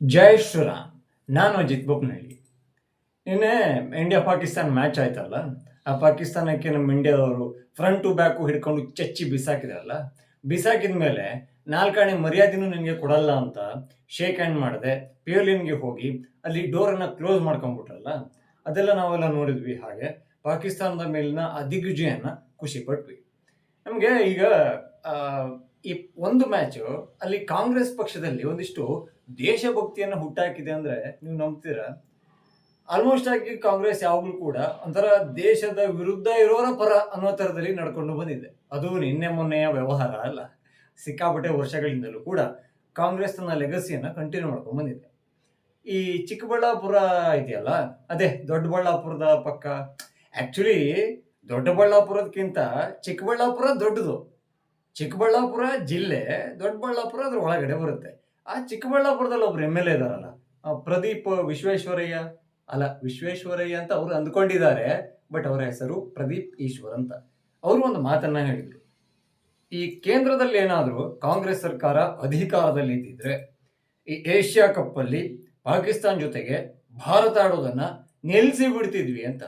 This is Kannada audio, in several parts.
ಜೈ ಶ್ರೀರಾಮ್ ನಾನು ಅಜಿತ್ ಬೊಬ್ನಹಳ್ಳಿ ನಿನ್ನೆ ಇಂಡಿಯಾ ಪಾಕಿಸ್ತಾನ ಮ್ಯಾಚ್ ಆಯ್ತಲ್ಲ ಆ ಪಾಕಿಸ್ತಾನಕ್ಕೆ ನಮ್ಮ ಇಂಡಿಯಾದವರು ಫ್ರಂಟ್ ಟು ಬ್ಯಾಕು ಹಿಡ್ಕೊಂಡು ಚಚ್ಚಿ ಬಿಸಾಕಿದ್ರಲ್ಲ ಬಿಸಾಕಿದ ಮೇಲೆ ನಾಲ್ಕಾಣೆ ಮರ್ಯಾದೆನೂ ನನಗೆ ಕೊಡಲ್ಲ ಅಂತ ಶೇಕ್ ಹ್ಯಾಂಡ್ ಮಾಡಿದೆ ಪಿಯೋಲಿನ್ಗೆ ಹೋಗಿ ಅಲ್ಲಿ ಡೋರನ್ನು ಕ್ಲೋಸ್ ಮಾಡ್ಕೊಂಡ್ಬಿಟ್ರಲ್ಲ ಅದೆಲ್ಲ ನಾವೆಲ್ಲ ನೋಡಿದ್ವಿ. ಹಾಗೆ ಪಾಕಿಸ್ತಾನದ ಮೇಲಿನ ಅಧಿಗುಜಿಯನ್ನು ಖುಷಿ ಪಟ್ವಿ. ನಮಗೆ ಈಗ ಆ, ಈ ಒಂದು ಮ್ಯಾಚ್ ಅಲ್ಲಿ ಕಾಂಗ್ರೆಸ್ ಪಕ್ಷದಲ್ಲಿ ಒಂದಿಷ್ಟು ದೇಶಭಕ್ತಿಯನ್ನು ಹುಟ್ಟಾಕಿದೆ ಅಂದ್ರೆ ನೀವು ನಂಬ್ತೀರಾ? ಆಲ್ಮೋಸ್ಟ್ ಆಗಿ ಕಾಂಗ್ರೆಸ್ ಯಾವಾಗಲೂ ಕೂಡ ಒಂಥರ ದೇಶದ ವಿರುದ್ಧ ಇರೋರ ಪರ ಅನ್ನೋ ಥರದಲ್ಲಿ ನಡ್ಕೊಂಡು ಬಂದಿದೆ. ಅದು ನಿನ್ನೆ ಮೊನ್ನೆಯ ವ್ಯವಹಾರ ಅಲ್ಲ. ಸಿಕ್ಕಾಪಟ್ಟೆ ವರ್ಷಗಳಿಂದಲೂ ಕೂಡ ಕಾಂಗ್ರೆಸ್ ತನ್ನ ಲೆಗಸಿಯನ್ನು ಕಂಟಿನ್ಯೂ ಮಾಡ್ಕೊಂಡು ಬಂದಿದೆ. ಈ ಚಿಕ್ಕಬಳ್ಳಾಪುರ ಇದೆಯಲ್ಲ, ಅದೇ ದೊಡ್ಡಬಳ್ಳಾಪುರದ ಪಕ್ಕ. ಆ್ಯಕ್ಚುಲಿ ದೊಡ್ಡಬಳ್ಳಾಪುರದಕ್ಕಿಂತ ಚಿಕ್ಕಬಳ್ಳಾಪುರ ದೊಡ್ಡದು. ಚಿಕ್ಕಬಳ್ಳಾಪುರ ಜಿಲ್ಲೆ, ದೊಡ್ಡಬಳ್ಳಾಪುರ ಅದ್ರ ಒಳಗಡೆ ಬರುತ್ತೆ. ಆ ಚಿಕ್ಕಬಳ್ಳಾಪುರದಲ್ಲಿ ಒಬ್ರು ಎಂ ಎಲ್ ಎ ಇದಾರಲ್ಲ ಪ್ರದೀಪ್ ವಿಶ್ವೇಶ್ವರಯ್ಯ. ಅಲ್ಲ, ವಿಶ್ವೇಶ್ವರಯ್ಯ ಅಂತ ಅವರು ಅಂದ್ಕೊಂಡಿದ್ದಾರೆ, ಬಟ್ ಅವರ ಹೆಸರು ಪ್ರದೀಪ್ ಈಶ್ವರ್ ಅಂತ. ಅವರು ಒಂದು ಮಾತನ್ನ ಹೇಳಿದರು. ಈ ಕೇಂದ್ರದಲ್ಲಿ ಏನಾದರೂ ಕಾಂಗ್ರೆಸ್ ಸರ್ಕಾರ ಅಧಿಕಾರದಲ್ಲಿ ಇದ್ದಿದ್ರೆ, ಈ ಏಷ್ಯಾ ಕಪ್ ಅಲ್ಲಿ ಪಾಕಿಸ್ತಾನ ಜೊತೆಗೆ ಭಾರತ ಆಡೋದನ್ನ ನಿಲ್ಲಿಸಿ ಬಿಡ್ತಿದ್ವಿ ಅಂತ.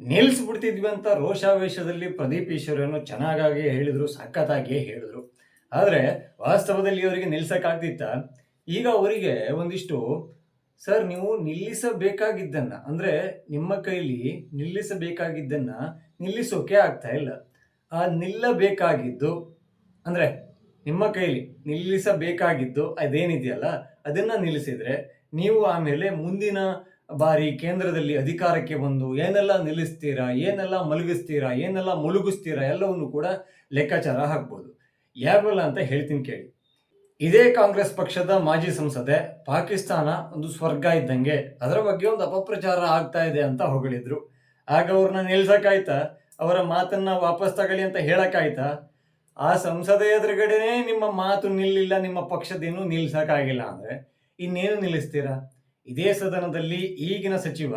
ನಿಲ್ಲಿಸಿ ಬಿಡ್ತಿದ್ವಿ ಅಂತ ರೋಷಾವೇಶದಲ್ಲಿ ಪ್ರದೀಪ್ ಈಶ್ವರನು ಚೆನ್ನಾಗಾಗಿ ಹೇಳಿದ್ರು ಸಖತ್ತಾಗಿಯೇ ಹೇಳಿದ್ರು. ಆದರೆ ವಾಸ್ತವದಲ್ಲಿ ಅವರಿಗೆ ನಿಲ್ಲಿಸೋಕ್ಕಾಗ್ತಿತ್ತ ಈಗ ಅವರಿಗೆ ಒಂದಿಷ್ಟು, ಸರ್, ನೀವು ನಿಲ್ಲಿಸಬೇಕಾಗಿದ್ದನ್ನು, ಅಂದ್ರೆ ನಿಮ್ಮ ಕೈಲಿ ನಿಲ್ಲಿಸಬೇಕಾಗಿದ್ದನ್ನು ನಿಲ್ಲಿಸೋಕೆ ಆಗ್ತಾ ಇಲ್ಲ. ಆ ನಿಲ್ಲಬೇಕಾಗಿದ್ದು, ಅಂದ್ರೆ ನಿಮ್ಮ ಕೈಲಿ ನಿಲ್ಲಿಸಬೇಕಾಗಿದ್ದು ಅದೇನಿದೆಯಲ್ಲ, ಅದನ್ನ ನಿಲ್ಲಿಸಿದರೆ ನೀವು ಆಮೇಲೆ ಮುಂದಿನ ಬಾರಿ ಕೇಂದ್ರದಲ್ಲಿ ಅಧಿಕಾರಕ್ಕೆ ಬಂದು ಏನೆಲ್ಲ ನಿಲ್ಲಿಸ್ತೀರಾ, ಏನೆಲ್ಲ ಮಲಗಿಸ್ತೀರಾ, ಏನೆಲ್ಲ ಮುಳುಗಿಸ್ತೀರಾ ಎಲ್ಲವನ್ನು ಕೂಡ ಲೆಕ್ಕಾಚಾರ ಹಾಕ್ಬೋದು. ಯಾವೆಲ್ಲ ಅಂತ ಹೇಳ್ತೀನಿ ಕೇಳಿ. ಇದೇ ಕಾಂಗ್ರೆಸ್ ಪಕ್ಷದ ಮಾಜಿ ಸಂಸದೆ ಪಾಕಿಸ್ತಾನ ಒಂದು ಸ್ವರ್ಗ ಇದ್ದಂಗೆ ಅದರ ಬಗ್ಗೆ ಒಂದು ಅಪಪ್ರಚಾರ ಆಗ್ತಾ ಇದೆ ಅಂತ ಹೊಗಳಿದ್ರು. ಆಗ ಅವ್ರನ್ನ ನಿಲ್ಸಕ್ಕಾಯ್ತಾ? ಅವರ ಮಾತನ್ನ ವಾಪಸ್ ತಗೊಳ್ಳಿ ಅಂತ ಹೇಳಕ್ಕಾಯ್ತಾ? ಆ ಸಂಸದೆ ಎದುರುಗಡೆನೇ ನಿಮ್ಮ ಮಾತು ನಿಲ್ಲಿಲ್ಲ, ನಿಮ್ಮ ಪಕ್ಷದೇನು ನಿಲ್ಸಕ್ಕಾಗಿಲ್ಲ ಅಂದ್ರೆ ಇನ್ನೇನು ನಿಲ್ಲಿಸ್ತೀರಾ? ಇದೇ ಸದನದಲ್ಲಿ ಈಗಿನ ಸಚಿವ,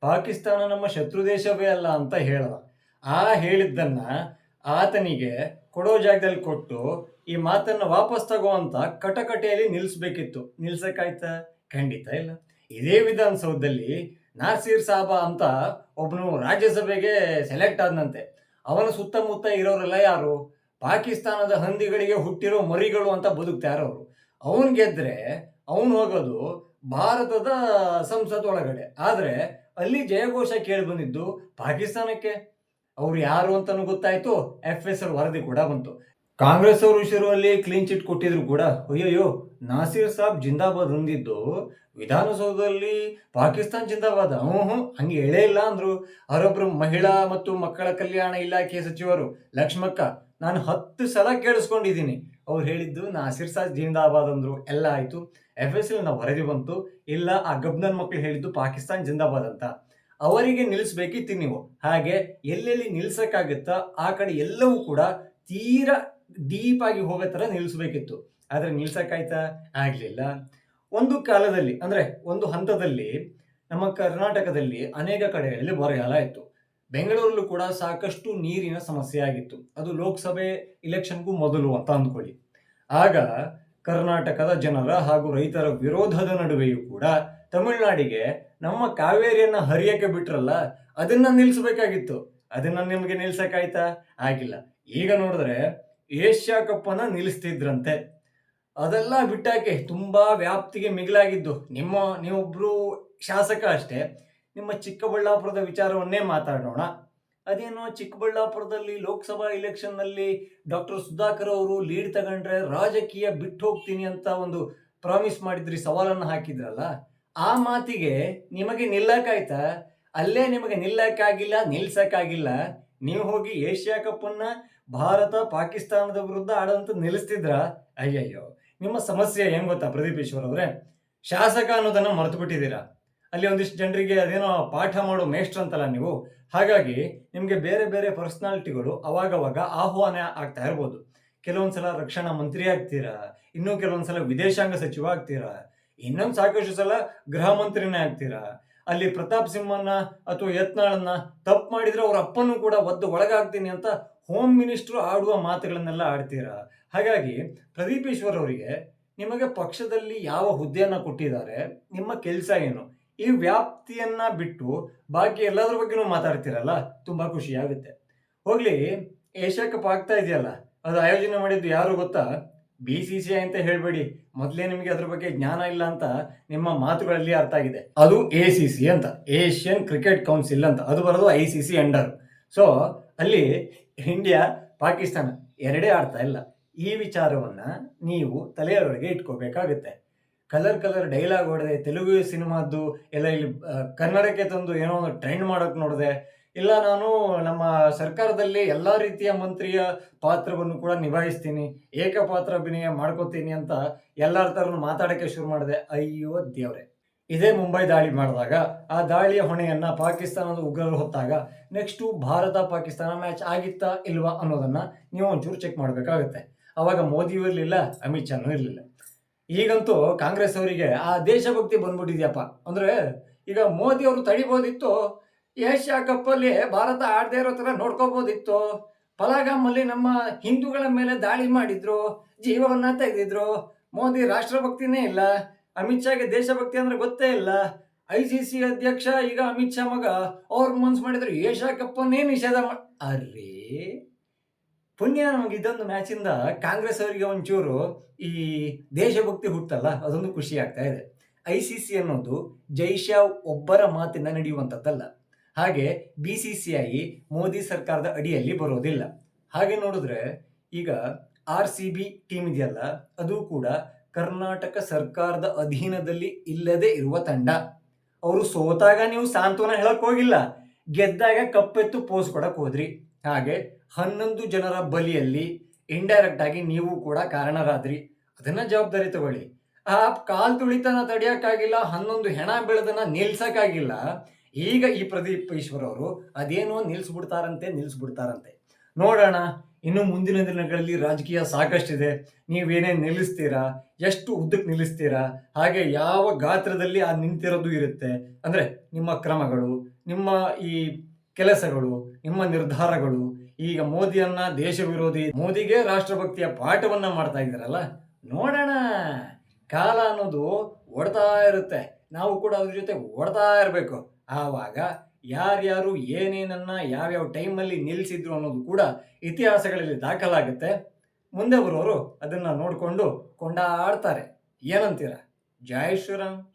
ಪಾಕಿಸ್ತಾನ ನಮ್ಮ ಶತ್ರು ದೇಶವೇ ಅಲ್ಲ ಅಂತ ಹೇಳಿದ. ಆ ಹೇಳಿದ್ದನ್ನ ಆತನಿಗೆ ಕೊಡೋ ಜಾಗದಲ್ಲಿ ಕೊಟ್ಟು ಈ ಮಾತನ್ನ ವಾಪಸ್ ತಗೋ ಅಂತ ಕಟಕಟೆಯಲ್ಲಿ ನಿಲ್ಲಿಸ್ಬೇಕಿತ್ತು ನಿಲ್ಸಕ್ಕಾಯ್ತಾ? ಖಂಡಿತ ಇಲ್ಲ. ಇದೇ ವಿಧಾನಸೌಧದಲ್ಲಿ ನಾಸೀರ್ ಸಾಬ ಅಂತ ಒಬ್ಬನು ರಾಜ್ಯಸಭೆಗೆ ಸೆಲೆಕ್ಟ್ ಆದನಂತೆ. ಅವನ ಸುತ್ತಮುತ್ತ ಇರೋರೆಲ್ಲ ಯಾರು? ಪಾಕಿಸ್ತಾನದ ಹಂದಿಗಳಿಗೆ ಹುಟ್ಟಿರೋ ಮರಿಗಳು ಅಂತ ಬದುಕ್ತಾರೆ ಅವರು ಅವನ್ ಗೆದ್ರೆ ಅವನು ಹೋಗೋದು ಭಾರತದ ಸಂಸತ್ ಒಳಗಡೆ. ಆದರೆ ಅಲ್ಲಿ ಜಯಘೋಷ ಕೇಳಿ ಬಂದಿದ್ದು ಪಾಕಿಸ್ತಾನಕ್ಕೆ. ಅವ್ರು ಯಾರು ಅಂತಾನು ಗೊತ್ತಾಯ್ತು ಎಫ್ ಎಸ್ ಆರ್ ವರದಿ ಕೂಡ ಬಂತು. ಕಾಂಗ್ರೆಸ್ ಅವರು ಶುರುವಲ್ಲಿ ಕ್ಲೀನ್ ಚಿಟ್ ಕೊಟ್ಟಿದ್ರು ಕೂಡ. ಅಯ್ಯಯ್ಯೋ, ನಾಸೀರ್ ಸಾಬ್ ಜಿಂದಾಬಾದ್ ಹೊಂದಿದ್ದು, ವಿಧಾನಸೌಧದಲ್ಲಿ ಪಾಕಿಸ್ತಾನ್ ಜಿಂದಾಬಾದ್. ಹ್ಞೂ ಹ್ಞೂ ಹಂಗೆ ಹೇಳೇ ಇಲ್ಲ ಅಂದ್ರು. ಅವರೊಬ್ರು ಮಹಿಳಾ ಮತ್ತು ಮಕ್ಕಳ ಕಲ್ಯಾಣ ಇಲಾಖೆ ಸಚಿವರು ಲಕ್ಷ್ಮಕ್ಕ ನಾನು ಹತ್ತು ಸಲ ಕೇಳಿಸ್ಕೊಂಡಿದ್ದೀನಿ. ಅವ್ರು ಹೇಳಿದ್ದು ನಾಸಿರ್ ಸಾಜ್ ಜಿಂದಾಬಾದ್ ಅಂದ್ರು. ಎಲ್ಲ ಆಯ್ತು. ಎಫ್ ಎಸ್ ಎಲ್ ವರದಿ ಬಂತು. ಇಲ್ಲ, ಆ ಗಬ್ನನ್ ಮಕ್ಕಳು ಹೇಳಿದ್ದು ಪಾಕಿಸ್ತಾನ್ ಜಿಂದಾಬಾದ್ ಅಂತ. ಅವರಿಗೆ ನಿಲ್ಲಿಸ್ಬೇಕಿತ್ತು ನೀವು. ಹಾಗೆ ಎಲ್ಲೆಲ್ಲಿ ನಿಲ್ಸಕ್ಕಾಗುತ್ತಾ, ಆ ಕಡೆ ಎಲ್ಲವೂ ಕೂಡ ತೀರಾ ಡೀಪ್ ಆಗಿ ಹೋಗೋ ಥರ ನಿಲ್ಲಿಸ್ಬೇಕಿತ್ತು ಆದರೆ ನಿಲ್ಸಕ್ಕಾಯ್ತಾ? ಆಗಲಿಲ್ಲ. ಒಂದು ಕಾಲದಲ್ಲಿ, ಅಂದರೆ ಒಂದು ಹಂತದಲ್ಲಿ ನಮ್ಮ ಕರ್ನಾಟಕದಲ್ಲಿ ಅನೇಕ ಕಡೆಗಳಲ್ಲಿ ಬರಗಾಲ ಇತ್ತು ಬೆಂಗಳೂರಲ್ಲೂ ಕೂಡ ಸಾಕಷ್ಟು ನೀರಿನ ಸಮಸ್ಯೆ ಆಗಿತ್ತು. ಅದು ಲೋಕಸಭೆ ಇಲೆಕ್ಷನ್ಗೂ ಮೊದಲು ಅಂತ ಅಂದ್ಕೊಳ್ಳಿ. ಆಗ ಕರ್ನಾಟಕದ ಜನರ ಹಾಗೂ ರೈತರ ವಿರೋಧದ ನಡುವೆಯೂ ಕೂಡ ತಮಿಳುನಾಡಿಗೆ ನಮ್ಮ ಕಾವೇರಿಯನ್ನ ಹರಿಯಕ್ಕೆ ಬಿಟ್ರಲ್ಲ, ಅದನ್ನ ನಿಲ್ಲಿಸಬೇಕಾಗಿತ್ತು ಅದನ್ನ ನಿಮಗೆ ನಿಲ್ಸಕ್ಕಾಯ್ತಾ? ಆಗಿಲ್ಲ. ಈಗ ನೋಡಿದ್ರೆ ಏಷ್ಯಾ ಕಪ್ ಅನ್ನ ನಿಲ್ಲಿಸ್ತಿದ್ರಂತೆ ಅದೆಲ್ಲ ಬಿಟ್ಟಾಕೆ ತುಂಬಾ ವ್ಯಾಪ್ತಿಗೆ ಮಿಗಿಲಾಗಿದ್ದು. ನಿಮ್ಮ, ನೀವೊಬ್ರು ಶಾಸಕ ಅಷ್ಟೇ. ನಿಮ್ಮ ಚಿಕ್ಕಬಳ್ಳಾಪುರದ ವಿಚಾರವನ್ನೇ ಮಾತಾಡೋಣ. ಅದೇನೋ ಚಿಕ್ಕಬಳ್ಳಾಪುರದಲ್ಲಿ ಲೋಕಸಭಾ ಇಲೆಕ್ಷನ್ನಲ್ಲಿ ಡಾಕ್ಟರ್ ಸುಧಾಕರ್ ಅವರು ಲೀಡ್ ತಗೊಂಡ್ರೆ ರಾಜಕೀಯ ಬಿಟ್ಟು ಹೋಗ್ತೀನಿ ಅಂತ ಒಂದು ಪ್ರಾಮಿಸ್ ಮಾಡಿದ್ರಿ, ಸವಾಲನ್ನು ಹಾಕಿದ್ರಲ್ಲ. ಆ ಮಾತಿಗೆ ನಿಮಗೆ ನಿಲ್ಲಕ್ಕಾಯ್ತಾ ಅಲ್ಲೇ ನಿಮಗೆ ನಿಲ್ಲಕ್ಕಾಗಿಲ್ಲ ನಿಲ್ಸಕ್ಕಾಗಿಲ್ಲ ನೀವು ಹೋಗಿ ಏಷ್ಯಾ ಕಪ್ ಅನ್ನ ಭಾರತ, ಪಾಕಿಸ್ತಾನದ ವಿರುದ್ಧ ಆಡೋಂತ ನಿಲ್ಲಿಸ್ತಿದ್ರ? ಅಯ್ಯಯ್ಯೋ, ನಿಮ್ಮ ಸಮಸ್ಯೆ ಏನ್ ಗೊತ್ತಾ ಪ್ರದೀಪ್ ಈಶ್ವರ್ ಅವರೇ? ಶಾಸಕ ಅನ್ನೋದನ್ನ ಮರೆತು ಬಿಟ್ಟಿದ್ದೀರಾ ಅಲ್ಲಿ ಒಂದಿಷ್ಟು ಜನರಿಗೆ ಅದೇನೋ ಪಾಠ ಮಾಡೋ ಮೇಷ್ಟ್ರ ಅಂತಲ್ಲ ನೀವು? ಹಾಗಾಗಿ ನಿಮಗೆ ಬೇರೆ ಬೇರೆ ಪರ್ಸನಾಲಿಟಿಗಳು ಅವಾಗವಾಗ ಆಹ್ವಾನ ಆಗ್ತಾ ಇರ್ಬೋದು. ಕೆಲವೊಂದ್ಸಲ ರಕ್ಷಣಾ ಮಂತ್ರಿ ಆಗ್ತೀರಾ? ಇನ್ನೂ ಕೆಲವೊಂದ್ಸಲ ವಿದೇಶಾಂಗ ಸಚಿವ ಆಗ್ತೀರಾ? ಇನ್ನೊಂದು ಸಾಕಷ್ಟು ಸಲ ಗೃಹ ಮಂತ್ರಿನೇ ಆಗ್ತೀರಾ? ಅಲ್ಲಿ ಪ್ರತಾಪ್ ಸಿಂಹನ್ನ ಅಥವಾ ಯತ್ನಾಳನ್ನ ತಪ್ಪು ಮಾಡಿದ್ರೆ ಅವ್ರ ಅಪ್ಪನೂ ಕೂಡ ಒದ್ದು ಒಳಗಾಗ್ತೀನಿ ಅಂತ ಹೋಮ್ ಮಿನಿಸ್ಟ್ರು ಆಡುವ ಮಾತುಗಳನ್ನೆಲ್ಲ ಆಡ್ತೀರಾ? ಹಾಗಾಗಿ ಪ್ರದೀಪ್ ಈಶ್ವರ್ ಅವರಿಗೆ ನಿಮಗೆ ಪಕ್ಷದಲ್ಲಿ ಯಾವ ಹುದ್ದೆಯನ್ನು ಕೊಟ್ಟಿದ್ದಾರೆ? ನಿಮ್ಮ ಕೆಲಸ ಏನು? ಈ ವ್ಯಾಪ್ತಿಯನ್ನ ಬಿಟ್ಟು ಬಾಕಿ ಎಲ್ಲದ್ರ ಬಗ್ಗೆನೂ ಮಾತಾಡ್ತೀರಲ್ಲ, ತುಂಬಾ ಖುಷಿ ಆಗುತ್ತೆ. ಹೋಗ್ಲಿ ಏಷ್ಯಾ ಕಪ್ ಆಗ್ತಾ ಇದೆಯಲ್ಲ, ಅದು ಆಯೋಜನೆ ಮಾಡಿದ್ದು ಯಾರು ಗೊತ್ತಾ? ಬಿ ಸಿ ಸಿ ಅಂತ ಹೇಳ್ಬೇಡಿ. ಮೊದಲೇ ನಿಮಗೆ ಅದ್ರ ಬಗ್ಗೆ ಜ್ಞಾನ ಇಲ್ಲ ಅಂತ ನಿಮ್ಮ ಮಾತುಗಳಲ್ಲಿ ಅರ್ಥ ಆಗಿದೆ. ಅದು ಎ ಸಿ ಸಿ ಅಂತ, ಏಷ್ಯನ್ ಕ್ರಿಕೆಟ್ ಕೌನ್ಸಿಲ್ ಅಂತ, ಅದು ಬರೋದು I C C under. So ಅಲ್ಲಿ ಇಂಡಿಯಾ, ಪಾಕಿಸ್ತಾನ ಎರಡೇ ಆಡ್ತಾ ಇಲ್ಲ. ಈ ವಿಚಾರವನ್ನ ನೀವು ತಲೆಯೊಳಗೆ ಇಟ್ಕೋಬೇಕಾಗುತ್ತೆ. ಕಲರ್ ಕಲರ್ ಡೈಲಾಗ್ ಹೊಡೆದೆ, ತೆಲುಗು ಸಿನಿಮಾದ್ದು ಎಲ್ಲ ಇಲ್ಲಿ ಕನ್ನಡಕ್ಕೆ ತಂದು ಏನೋ ಒಂದು ಟ್ರೆಂಡ್ ಮಾಡೋಕೆ ನೋಡಿದೆ. ಇಲ್ಲ, ನಾನು ನಮ್ಮ ಸರ್ಕಾರದಲ್ಲಿ ಎಲ್ಲ ರೀತಿಯ ಮಂತ್ರಿಯ ಪಾತ್ರವನ್ನು ಕೂಡ ನಿಭಾಯಿಸ್ತೀನಿ. ಏಕಪಾತ್ರ ಅಭಿನಯ ಮಾಡ್ಕೋತೀನಿ ಅಂತ ಎಲ್ಲರ ಥರನು ಮಾತಾಡೋಕ್ಕೆ ಶುರು ಮಾಡಿದೆ. ಅಯ್ಯೋ ದೇವ್ರೆ. ಇದೇ ಮುಂಬೈ ದಾಳಿ ಮಾಡಿದಾಗ, ಆ ದಾಳಿಯ ಹೊಣೆಯನ್ನ ಪಾಕಿಸ್ತಾನದ ಉಗ್ರರು ಹೊತ್ತಾಗ, ನೆಕ್ಸ್ಟು ಭಾರತ ಪಾಕಿಸ್ತಾನ ಮ್ಯಾಚ್ ಆಗಿತ್ತಾ ಇಲ್ವಾ ಅನ್ನೋದನ್ನ ನೀವು ಒಂಚೂರು ಚೆಕ್ ಮಾಡಬೇಕಾಗುತ್ತೆ. ಅವಾಗ ಮೋದಿಯೂ ಇರಲಿಲ್ಲ, ಅಮಿತ್ ಶಾನೂ ಇರಲಿಲ್ಲ. ಈಗಂತೂ ಕಾಂಗ್ರೆಸ್ ಅವರಿಗೆ ಆ ದೇಶಭಕ್ತಿ ಬಂದ್ಬಿಟ್ಟಿದ್ಯಪ್ಪ. ಅಂದ್ರೆ ಈಗ ಮೋದಿ ಅವರು ತಡಿಬೋದಿತ್ತು, ಏಷ್ಯಾ ಕಪ್ಪಲ್ಲಿ ಭಾರತ ಆಡದೇ ಇರೋ ಥರ ನೋಡ್ಕೋಬೋದಿತ್ತು. ಪಲಾಗಾಮಲ್ಲಿ ನಮ್ಮ ಹಿಂದೂಗಳ ಮೇಲೆ ದಾಳಿ ಮಾಡಿದ್ರು, ಜೀವವನ್ನ ತೆಗೆದಿದ್ರು. ಮೋದಿ ರಾಷ್ಟ್ರಭಕ್ತಿನೇ ಇಲ್ಲ, ಅಮಿತ್ ಶಾಗೆ ದೇಶಭಕ್ತಿ ಅಂದ್ರೆ ಗೊತ್ತೇ ಇಲ್ಲ. ಐ ಸಿ ಸಿ ಅಧ್ಯಕ್ಷ ಈಗ ಅಮಿತ್ ಶಾ ಮಗ, ಅವ್ರ ಮನ್ಸು ಮಾಡಿದ್ರು ಏಷ್ಯಾ ಕಪ್ಪನ್ನೇ ನಿಷೇಧ ಮಾಡಿ ಅರೇ! ಪುಣ್ಯ ನಮಗೆ ಇದೊಂದು ಮ್ಯಾಚಿಂದ ಕಾಂಗ್ರೆಸ್ ಅವರಿಗೆ ಒಂಚೂರು ಈ ದೇಶಭಕ್ತಿ ಹುಟ್ಟಲ್ಲ, ಅದೊಂದು ಖುಷಿ ಆಗ್ತಾ ಇದೆ. ಐ ಸಿ ಸಿ ಅನ್ನೋದು ಜೈಶಾ ಒಬ್ಬರ ಮಾತಿನ ನಡೆಯುವಂಥದ್ದಲ್ಲ. ಹಾಗೆ B C C I Modi ಸರ್ಕಾರದ ಅಡಿಯಲ್ಲಿ ಬರೋದಿಲ್ಲ. ಹಾಗೆ ನೋಡಿದ್ರೆ ಈಗ ಆರ್ ಸಿ ಬಿ ಟೀಮ್ ಇದೆಯಲ್ಲ, ಅದು ಕೂಡ ಕರ್ನಾಟಕ ಸರ್ಕಾರದ ಅಧೀನದಲ್ಲಿ ಇಲ್ಲದೆ ಇರುವ ತಂಡ. ಅವರು ಸೋತಾಗ ನೀವು ಸಾಂತ್ವನ ಹೇಳಕ್ ಹೋಗಿಲ್ಲ. ಗೆದ್ದಾಗ ಕಪ್ಪೆತ್ತು ಪೋಸ್ ಕೊಡಕ್ ಹೋದ್ರಿ. ಹಾಗೆ ಹನ್ನೊಂದು ಜನರ ಬಲಿಯಲ್ಲಿ ಇಂಡೈರೆಕ್ಟ್ ಆಗಿ ನೀವು ಕೂಡ ಕಾರಣರಾದ್ರಿ. ಅದನ್ನ ಜವಾಬ್ದಾರಿ ತಗೊಳ್ಳಿ. ಆ ಕಾಲ್ ತುಳಿತನ ತಡೆಯಕ್ಕಾಗಿಲ್ಲ ಹನ್ನೊಂದು ಹೆಣ ಬೆಳೆದನ್ನ ನಿಲ್ಸಕ್ಕಾಗಿಲ್ಲ ಈಗ ಈ ಪ್ರದೀಪ್ ಈಶ್ವರ್ ಅವರು ಅದೇನೋ ನಿಲ್ಸ್ಬಿಡ್ತಾರಂತೆ ನಿಲ್ಸ್ಬಿಡ್ತಾರಂತೆ. ನೋಡೋಣ, ಇನ್ನು ಮುಂದಿನ ದಿನಗಳಲ್ಲಿ ರಾಜಕೀಯ ಸಾಕಷ್ಟಿದೆ. ನೀವೇನೇನು ನಿಲ್ಲಿಸ್ತೀರಾ? ಎಷ್ಟು ಉದ್ದಕ್ಕೆ ನಿಲ್ಲಿಸ್ತೀರಾ? ಹಾಗೆ ಯಾವ ಗಾತ್ರದಲ್ಲಿ ಆ ನಿಂತಿರೋದು ಇರುತ್ತೆ? ಅಂದ್ರೆ ನಿಮ್ಮ ಕ್ರಮಗಳು, ನಿಮ್ಮ ಈ ಕೆಲಸಗಳು, ನಿಮ್ಮ ನಿರ್ಧಾರಗಳು. ಈಗ ಮೋದಿಯನ್ನ ದೇಶ ವಿರೋಧಿ, ಮೋದಿಗೆ ರಾಷ್ಟ್ರಭಕ್ತಿಯ ಪಾಠವನ್ನ ಮಾಡ್ತಾ ಇದ್ದೀರಲ್ಲ? ನೋಡೋಣ. ಕಾಲ ಅನ್ನೋದು ಓಡ್ತಾ ಇರುತ್ತೆ. ನಾವು ಕೂಡ ಅದ್ರ ಜೊತೆ ಓಡ್ತಾ ಇರಬೇಕು. ಆವಾಗ ಯಾರ್ಯಾರು ಏನೇನನ್ನ ಯಾವ್ಯಾವ ಟೈಮಲ್ಲಿ ನಿಲ್ಲಿಸಿದ್ರು ಅನ್ನೋದು ಕೂಡ ಇತಿಹಾಸಗಳಲ್ಲಿ ದಾಖಲಾಗುತ್ತೆ. ಮುಂದೆ ಬರೋರು ಅದನ್ನ ನೋಡಿಕೊಂಡು ಕೊಂಡಾಡ್ತಾರೆ. ಏನಂತೀರ? ಜೈ ಶ್ರೀರಾಮ್.